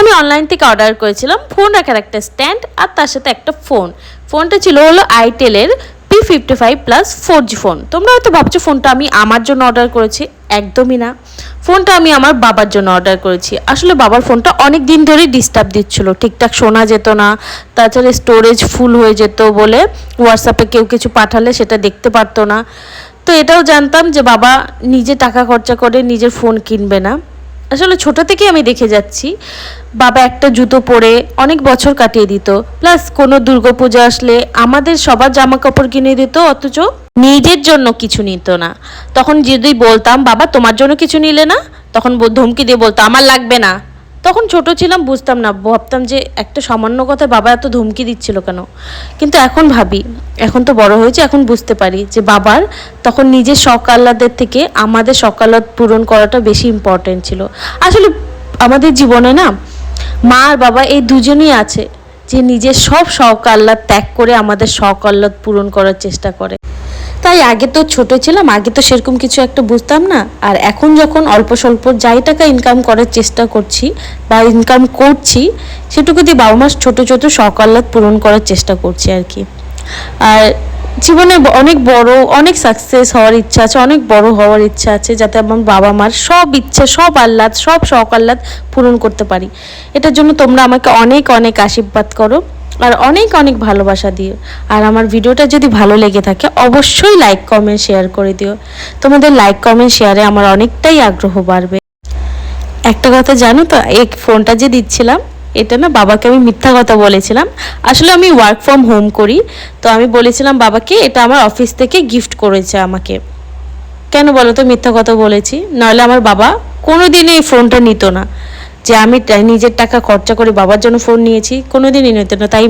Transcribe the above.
আমি অনলাইন থেকে অর্ডার করেছিলাম ফোন রাখার একটা স্ট্যান্ড আর তার সাথে একটা ফোন ফোনটা ছিল হলো আইটেলের P fifty five plus four G phone তোমরা হয়তো ভাবছ ফোনটা আমি আমার জন্য অর্ডার করেছি। একদমই না। ফোনটা আমি আমার বাবার জন্য অর্ডার করেছি। আসলে বাবার ফোনটা অনেক দিন ধরেই ডিস্টার্ব দিচ্ছিল। ঠিকঠাক শোনা যেত না। তাছাড়া স্টোরেজ ফুল হয়ে যেত বলে হোয়াটসঅ্যাপে কেউ কিছু পাঠালে সেটা দেখতে পারতো না। তো এটাও জানতাম যে বাবা নিজে টাকা খরচা করে নিজের ফোন কিনবে না। আসলে ছোটো থেকে আমি দেখে যাচ্ছি। বাবা একটা জুতো পরে অনেক বছর কাটিয়ে দিত। প্লাস কোনো দুর্গাপূজা আসলে আমাদের সবার জামা কাপড় কিনে দিত, অথচ নিজের জন্য কিছু নিত না। তখন যদি বলতাম, বাবা, তোমার জন্য কিছু নিলে না? তখন ধমকি দিয়ে বলতো, আমার লাগবে না। তখন ছোট ছিলাম, বুঝতাম না। ভাবতাম যে একটা সামান্য কথা বাবা এত ধমকি দিচ্ছিল কেন? কিন্তু এখন ভাবি, এখন তো বড় হয়েছে, এখন বুঝতে পারি যে বাবার তখন নিজের শখ থেকে আমাদের আহ্লাদ পূরণ করাটা বেশি ইম্পর্টেন্ট ছিল। আসলে আমাদের জীবনে না, মা আর বাবা এই দুজনই আছে যে নিজের সব শখ ত্যাগ করে আমাদের শখ পূরণ করার চেষ্টা করে। তাই আগে তো ছোট ছিলাম, আগে তো সেরকম কিছু একটা বুঝতাম না। আর এখন যখন অল্প স্বল্প যাই টাকা ইনকাম করার চেষ্টা করছি বা ইনকাম করছি, সেটুকু দিয়ে বাবা মাস ছোটো ছোটো আহ্লাদ পূরণ করার চেষ্টা করছি আর কি। আর জীবনে অনেক বড়, অনেক সাকসেস হওয়ার ইচ্ছা আছে, অনেক বড় হওয়ার ইচ্ছা আছে যাতে আমার বাবা মার সব ইচ্ছে, সব আহ্লাদ, সব শখ আহ্লাদ পূরণ করতে পারি। এটার জন্য তোমরা আমাকে অনেক অনেক আশীর্বাদ করো আর অনেক অনেক ভালোবাসা দিও। আর আমার ভিডিওটা যদি ভালো লেগে থাকে, অবশ্যই লাইক কমেন্ট শেয়ার করে দিও। তোমাদের লাইক কমেন্ট শেয়ারে আমার অনেকটাই আগ্রহ বাড়বে। একটা কথা জানো তো, এই ফোনটা যে দিচ্ছিলাম এটা না বাবাকে আমি মিথ্যা কথা বলেছিলাম। আসলে আমি ওয়ার্ক ফ্রম হোম করি, তো আমি বলেছিলাম বাবাকে, এটা আমার অফিস থেকে গিফট করেছে আমাকে। কেন বলো তো মিথ্যা কথা বলেছি? নাহলে আমার বাবা কোনো দিনই এই ফোনটা নিত না। যে আমি নিজের টাকা খরচা করে বাবার জন্য ফোন নিয়েছি কোনো দিনই নিত না, তাই